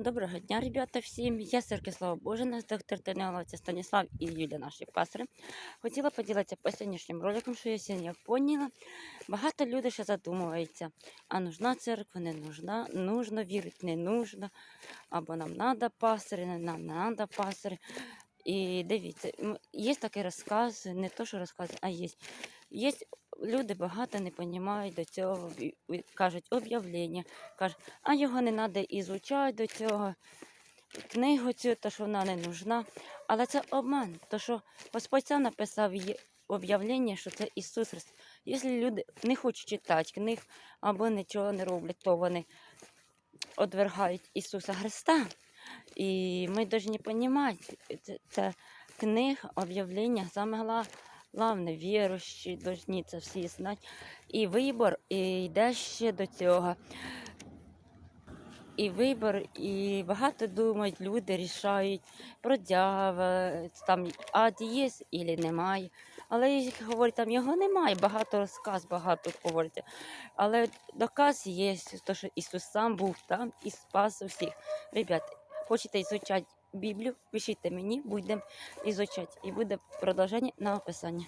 Доброго дня, ребята, всім. Я Сирки, слава Боже, доктор Таниловця Станіслав і Юля, наші пастори. Хотіла поділитися по сьогоднішнім роликом, що я сьогодні поняла. Багато людей ще задумуються, а нужна церква, не нужна, нужно вірити, не нужно, або нам треба пастори, не нам не треба пастори. І дивіться, є такий розказ, не то, що розказ, а є. Є люди багато не розуміють до цього, кажуть об'явлення, кажуть, а його не треба ізучати до цього. Книгу цю, то що вона не нужна. Але це обман, то що Господь сам написав об'явлення, що це Ісус Христос. Якщо люди не хочуть читати книг або нічого не роблять, то вони одвергають Ісуса Христа. І ми повинні розуміти, це, це книг, об'явлення, саме гла- головне, віруючі повинні це всі знати. І вибор і йде ще до цього. І вибор, і багато думають, люди рішають про дьявола, там ад є і немає. Але говорять, там його немає, багато розказ, багато говориться. Але доказ є, то, що Ісус сам був там і спас усіх. Ребят, хочете ізучати Біблію, пишіть мені, будемо ізучати. І буде продовження на описання.